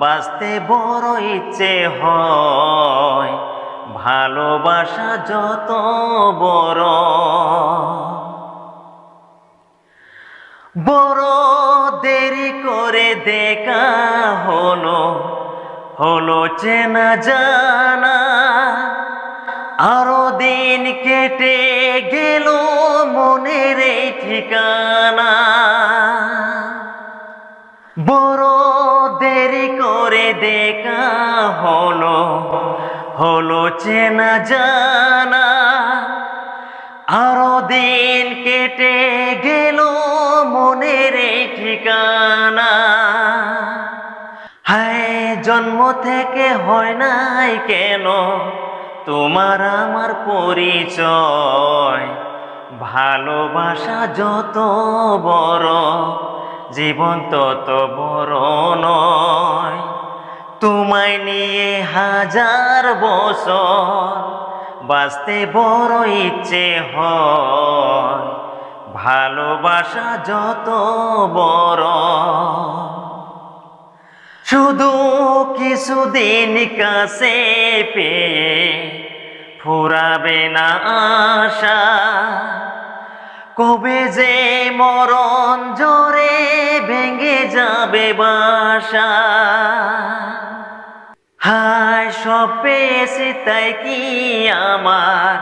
বাঁচতে বড় ইচ্ছে হয়, ভালোবাসা যত বড়। বড় দেরি করে দেখা হলো হলো চেনা জানা। আরও দিন কেটে গেল মনের ঠিকানা। বড় করে দেখা হলো হলো চেনা জানা। আরও দিন কেটে গেল মনের ঠিকানা। হায়, জন্ম থেকে হয় নাই কেন তোমার আমার পরিচয়? ভালোবাসা যত বড়, জীবন তত বড় নয়। তোমায় নিয়ে হাজার বছর বাঁচতে বড় ইচ্ছে হয়। ভালোবাসা যত বড়। শুধু কিছুদিন কাছে পেয়ে ফুরাবে না আশা। কবে যে মরণ জোরে ভেঙে যাবে বাসা। হায়, সব পেয়েছি, তাই কি আমার?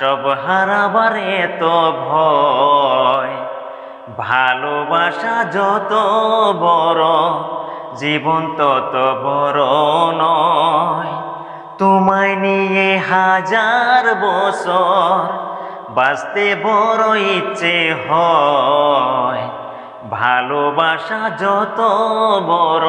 সব হারাবার এত ভয়। ভালোবাসা যত বড়, জীবন তত বড় নয়। তোমায় নিয়ে হাজার বছর বাঁচতে বড় ইচ্ছে হয়। ভালোবাসা যত বড়